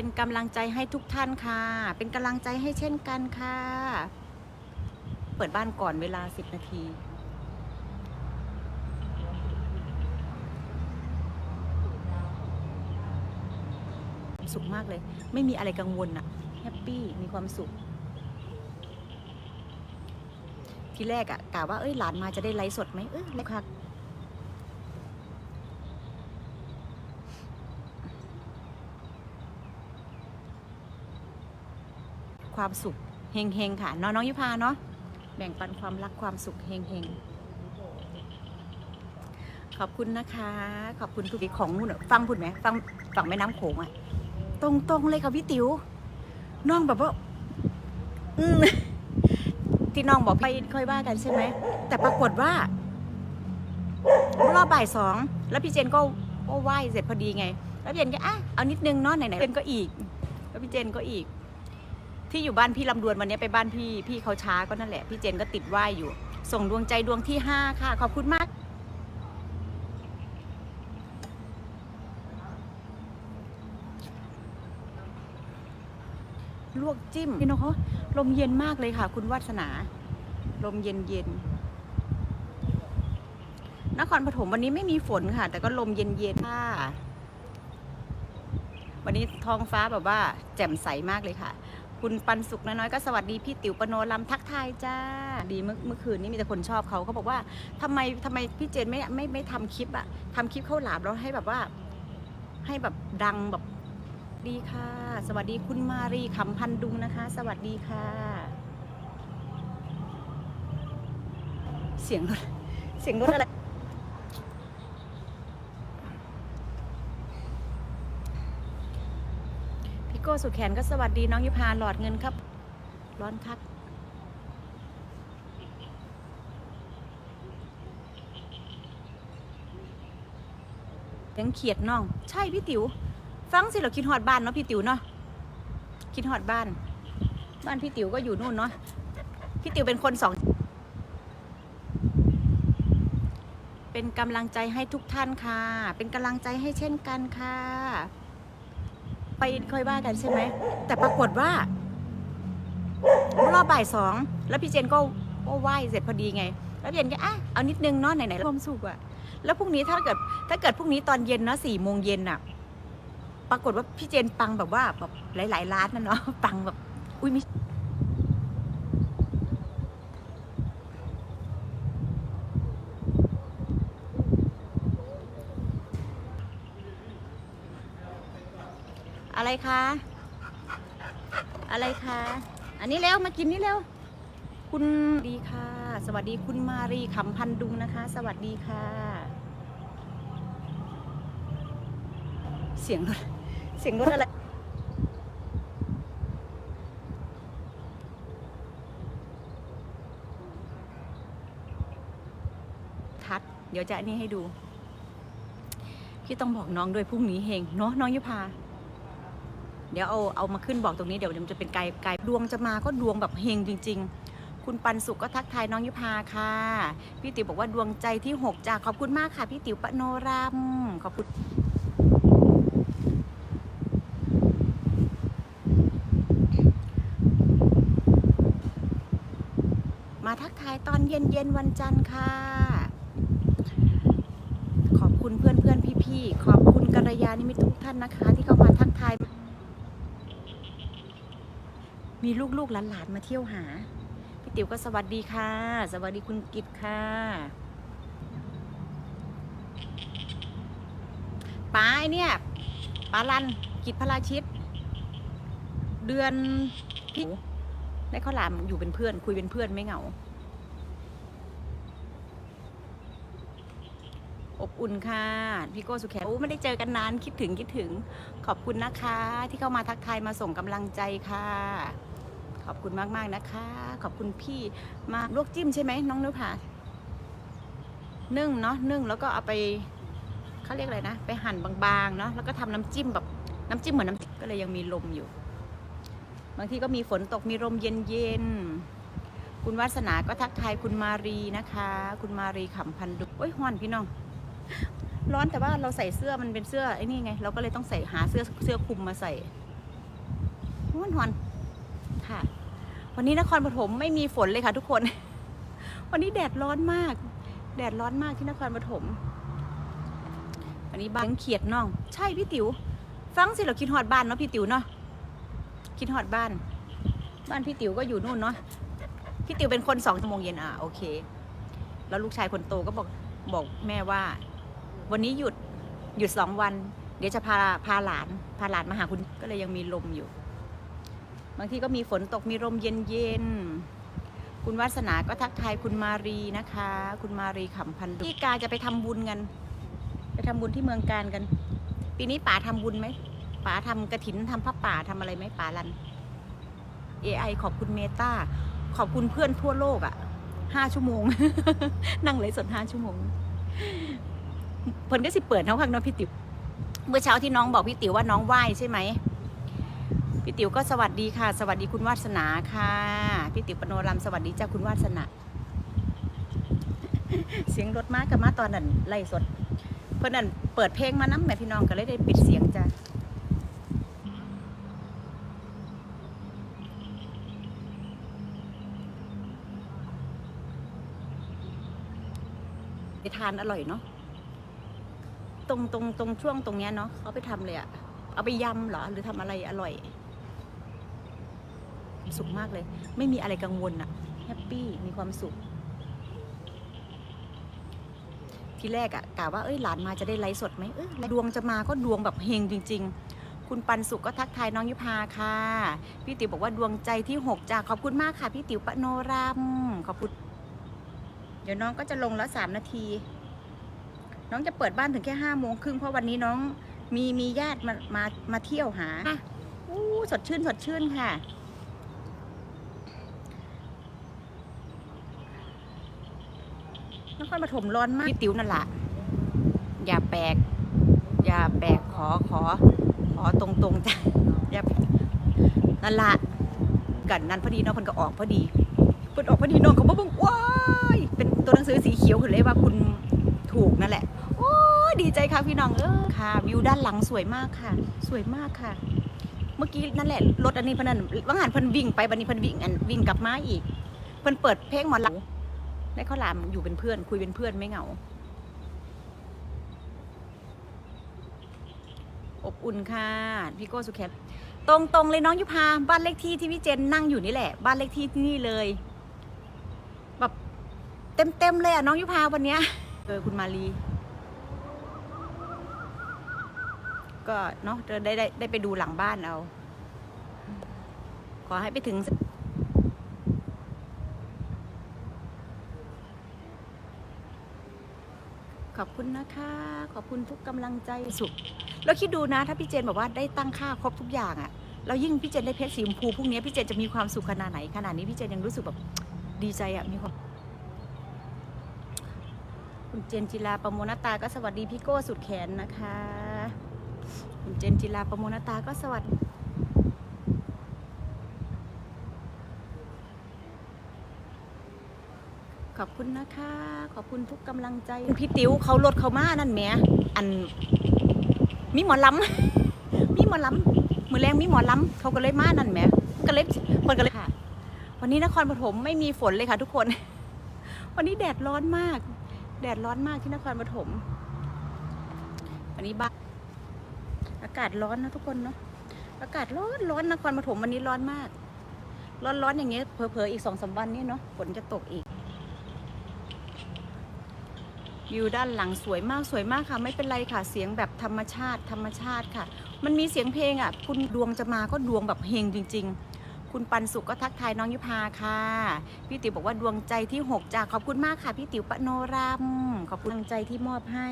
เป็นกำลังใจให้ทุกท่านค่ะ เป็นกำลังใจให้เช่นกันค่ะ เปิดบ้านก่อนเวลา 10 นาทีสุขมากเลย ไม่มีอะไรกังวลอะแฮปปี้มีความสุข ทีแรกอะกะว่าเอ้ยหลานมาจะได้ไลฟ์สดไหมเอ้ยเล็กค่ะ ความสุขเฮงๆค่ะน้องน้องยุพาเนาะแบ่งปันความรักความสุขเฮงๆขอบคุณนะคะ ขอบคุณทุกทีของนู่นฟังพูดไหมฟังฝั่งแม่น้ำโขงอะตรงๆเลยค่ะพี่ติ๋วน้องแบบว่าอืมที่น้องบอกไปค่อยว่ากันใช่ไหมแต่ปรากฏว่ารอบบ่ายสองแล้วพี่เจนก็ก็ไหว้เสร็จพอดีไง แล้วพี่เจนก็อะเอานิดนึงเนาะไหนๆเจนก็อีก แล้วพี่เจนก็อีก ที่อยู่บ้านพี่ลำดวนวันนี้ไปบ้านพี่พี่เขาช้าก็นั่นแหละพี่เจนก็ติดไหว้อยู่ ส่งดวงใจดวงที่ห้าค่ะขอบคุณมาก ลวกจิ้มพี่น้องเขาลมเย็นมากเลยค่ะ คุณวัสนา ลมเย็นเย็นนครปฐมวันนี้ไม่มีฝนค่ะ แต่ก็ลมเย็นเย็นค่ะ วันนี้ท้องฟ้าแบบว่า แจ่มใสมากเลยค่ะ คุณปันสุขน้อยๆก็สวัสดีพี่ติ๋วปโนลำทักทายจ้า ดีเมื่อเมื่อคืนนี้มีแต่คนชอบเขาเขาบอกว่าทำไมทำไมพี่เจนไม่ไม่ไม่ทำคลิปอะทำคลิปเข้าหลามแล้วให้แบบว่า ให้แบบดังแบบดีค่ะ สวัสดีคุณมารีคำพันดุงนะคะ สวัสดีค่ะ เสียงรถเสียงรถอะไร พี่โก้สุดแขนก็สวัสดีน้องยุพาหลอดเงินครับ ร้อนคักเสียงเขียดน้อง ใช่พี่ติ๋ว ฟังสิเราคิดฮอดบ้านเนาะพี่ติ๋วเนาะคิดฮอดบ้าน บ้านพี่ติ๋วก็อยู่นู่นเนาะพี่ติ๋วเป็นคนสอง เป็นกำลังใจให้ทุกท่านค่ะ เป็นกำลังใจให้เช่นกันค่ะ ไปค่อยว่ากันใช่ไหม แต่ปรากฏว่า รอบบ่ายสองแล้วพี่เจนก็ก็ไหว้เสร็จพอดีไง แล้วเย็นก็อะเอานิดนึงเนาะไหนๆความสุขอะแล้วพรุ่งนี้ถ้าเกิด ถ้าเกิดพรุ่งนี้ตอนเย็นเนาะสี่โมงเย็นอะปรากฏว่าพี่เจนปังแบบว่าแบบหลาย ๆ ร้านนะเนาะปังแบบอุ้ยมิ อะไรคะ อะไรคะ อันนี้เร็วมากินนี่เร็ว คุณดีค่ะ สวัสดีคุณมารีคำพันดุงนะคะ สวัสดีค่ะ เสียงรถ เสียงรถอะไรทัด เดี๋ยวจะอันนี้ให้ดูพี่ต้องบอกน้องด้วยพรุ่งนี้เฮงเนาะน้องยุพา เดี๋ยวเอาเอามาขึ้นบอกตรงนี้เดี๋ยวมันจะเป็นไกลไกลดวงจะมาก็ดวงแบบเฮงจริง ๆ คุณปันสุขก็ทักทายน้องยุพาค่ะ พี่ติ๋วบอกว่าดวงใจที่หกจ้าขอบคุณมากค่ะ พี่ติ๋วปโนรามขอบคุณมาทักทายตอนเย็นเย็นวันจันทร์ค่ะ ขอบคุณเพื่อนเพื่อนพี่พี่ๆขอบคุณกัลยาณิมิตทุกท่านนะคะ ที่เข้ามาทักทาย มีลูกๆหลานๆมาเที่ยวหา พี่ติ๋วก็สวัสดีค่ะ สวัสดีคุณกิตค่ะป้าไอเนี่ยป้าลันกิตพลาชิต เดือนพี่ได้ข้าวหลามอยู่เป็นเพื่อน คุยเป็นเพื่อนไม่เหงา อบอุ่นค่ะ พี่โก้สุแขไม่ได้เจอกันนานคิดถึงคิดถึง ขอบคุณนะคะ ที่เข้ามาทักทายมาส่งกำลังใจค่ะ อบคุณมากๆนะคะ ขอบคุณพี่มาลวกจิ้มใช่ไหมน้องนุภานึ่งเนาะนึ่งแล้วก็เอาไปเขาเรียกอะไรนะ ไปหั่นบางๆเนาะแล้วก็ทำน้ำจิ้มแบบน้ำจิ้มเหมือนน้ำก็เลยยังมีลมอยู่ บางทีก็มีฝนตกมีลมเย็นๆคุณวาสนาก็ทักทายคุณมารีนะคะ คุณมารีขำพันดุโอ้ยฮอนพี่น้อง ร้อนแต่ว่าเราใส่เสื้อมันเป็นเสื้อไอ้นี่ไง เราก็เลยต้องใส่หาเสื้อเสื้อคลุมมาใส่ฮอนหอนค่ะ วันนี้นครปฐมไม่มีฝนเลยค่ะทุกคน วันนี้แดดร้อนมาก แดดร้อนมากที่นครปฐมวันนี้บางเขียดน้อง ใช่พี่ติ๋วฟังสิเราคิดฮอดบ้านเนาะพี่ติ๋วเนาะคิดฮอดบ้าน บ้านพี่ติ๋วก็อยู่นู่นเนาะพี่ติ๋วเป็นคนสองชั่วโมงเย็นอะโอเค แล้วลูกชายคนโตก็บอกบอกแม่ว่า วันนี้หยุดหยุดสองวัน เดี๋ยวจะพาพาหลาน พาหลานมาหาคุณก็เลยยังมีลมอยู่ บางทีก็มีฝนตกมีลมเย็นเย็นๆ คุณวาสนาก็ทักทายคุณมารีนะคะ คุณมารีขำพันธุ์ที่กาจะไปทำบุญกัน ไปทำบุญที่เมืองการกัน ปีนี้ป๋าทำบุญไหมป๋าทำกระถินทำพระป่าทำอะไรไหมป๋าลัน AI ขอบคุณเมตาขอบคุณเพื่อนทั่วโลกอะ่ะห้าชั่วโมง นั่งเลยสดห้าชั่วโมงเพิ่นก็สิเปิดเท่าข้างเนาะพี่ติ๋วเมื่อเช้าที่น้องบอกพี่ติ๋วว่าน้องไหว้ใช่ไหม พี่ติ๋วก็สวัสดีค่ะ สวัสดีคุณวาสนาค่ะพี่ติ๋วปโนรามสวัสดีจ้าคุณวาสนา เสียงรถมากกับมาตอนนั้นไล่สด เพื่อนนั่นเปิดเพลงมาน้ำแม่พี่น้องก็เลยได้ปิดเสียงจ้ะไปทานอร่อยเนาะตรงตรงตรงช่วงตรงเนี้ยเนาะเอาไปทำเลยอะเอาไปยำเหรอหรือทำอะไรอร่อย สุขมากเลย ไม่มีอะไรกังวลอะแฮปปี้มีความสุข ทีแรกอะกะว่าเอ้ยหลานมาจะได้ไลฟ์สดไหมเอ้ยดวงจะมาก็ดวงแบบเฮงจริง ๆ คุณปันสุขก็ทักทายน้องยุพาค่ะ พี่ติ๋วบอกว่าดวงใจที่หกจ้าขอบคุณมากค่ะ พี่ติ๋วปโนรามขอบคุณเดี๋ยวน้องก็จะลงแล้วสามนาที น้องจะเปิดบ้านถึงแค่ห้าโมงครึ่งเพราะวันนี้น้องมีมีญาติมามามาเที่ยวหาอู้สดชื่นสดชื่นค่ะ ครปฐมร้อนมากพี่ติ๋วนั่นแหละอย่าแปลก อย่าแปลกขอขอ ขอตรงๆจ้ะอย่านั่นละกันนั่นพอดีน้องเพันก็ออกพอดีเพิ่นออกพอดีน้องเขาบอกว่าว้ายเป็นตัวหนังสือสีเขียวขึ้นเลยว่าคุณถูกนั่นแหละ โอ้ดีใจค่ะพี่น้องเออค่ะ วิวด้านหลังสวยมากค่ะ สวยมากค่ะ เมื่อกี้นั่นแหละรถอันนี้พนนันว่างานพิ่นวิ่งไปบันนี้พิ่นวิ่งอันวิ่งกลับมาอีกเพิ่นเปิดเพลงหมอลำ ได้ข้าวหลามอยู่เป็นเพื่อน คุยเป็นเพื่อนไม่เหงา อบอุ่นค่ะพี่โก้สุแคปตรงตรงๆเลยน้องยุพาบ้านเลขที่ที่พี่เจนนั่งอยู่นี่แหละ บ้านเลขที่ที่นี่เลยแบบเต็มเต็มๆเลยอะน้องยุพาวันเนี้ยเจอคุณมาลีก็เนาะจะได้ได้ได้ไปดูหลังบ้านเอา ขอให้ไปถึง ขอบคุณนะคะ ขอบคุณทุกกำลังใจสุข แล้วคิดดูนะถ้าพี่เจนบอกว่าได้ตั้งค่าครบทุกอย่างอะแล้วยิ่งพี่เจนได้เพชรสีชมพูพรุ่งนี้พี่เจนจะมีความสุขขนาดไหนขนาดนี้พี่เจนยังรู้สึกแบบดีใจอะมีความคุณเจนจิลาประโมนตาก็สวัสดีพี่โก้สุดแขนนะคะ คุณเจนจิลาประโมนตาก็สวัสดี ขอบคุณนะคะ ขอบคุณทุกกำลังใจ พี่ติ๋วเขาลดเขามานั่นแหมอัน มีหมอลำ มีหมอลำมือแรงมีหมอลำเขาก็เลยมานั่นแหมก็เลยคนก็เลยค่ะ วันนี้นครปฐมไม่มีฝนเลยค่ะ ทุกคน วันนี้แดดร้อนมาก แดดร้อนมากที่นครปฐมวันนี้บ้าอากาศร้อนนะทุกคนเนาะอากาศร้อนร้อนนครปฐมวันนี้ร้อนมาก ร้อนร้อนอย่างเงี้ยเผลอๆอีกสองสามวันนี่เนาะฝนจะตกอีก วิวด้านหลังสวยมากสวยมากค่ะ ไม่เป็นไรค่ะเสียงแบบธรรมชาติ ธรรมชาติค่ะ มันมีเสียงเพลงอะ คุณดวงจะมาก็ดวงแบบเฮงจริง ๆ คุณปันสุขก็ทักทายน้องยุพาค่ะ พี่ติ๋วบอกว่าดวงใจที่หกจ้าขอบคุณมากค่ะพี่ติ๋วปโนรามขอบคุณกำลังใจที่มอบให้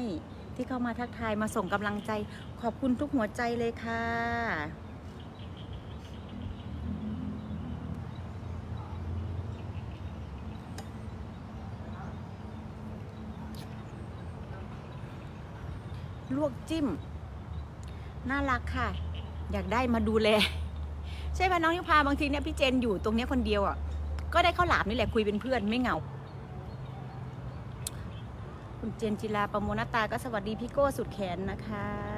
ที่เข้ามาทักทายมาส่งกำลังใจ ขอบคุณทุกหัวใจเลยค่ะ ลวกจิ้ม น่ารักค่ะ อยากได้มาดูแล ใช่ไหมน้องยุพาบางทีเนี่ยพี่เจนอยู่ตรงเนี้ยคนเดียวอะก็ได้ข้าวหลามนี่แหละคุยเป็นเพื่อนไม่เหงา คุณเจนจิลาประโมนตาก็สวัสดีพี่โก้สุดแขนนะคะ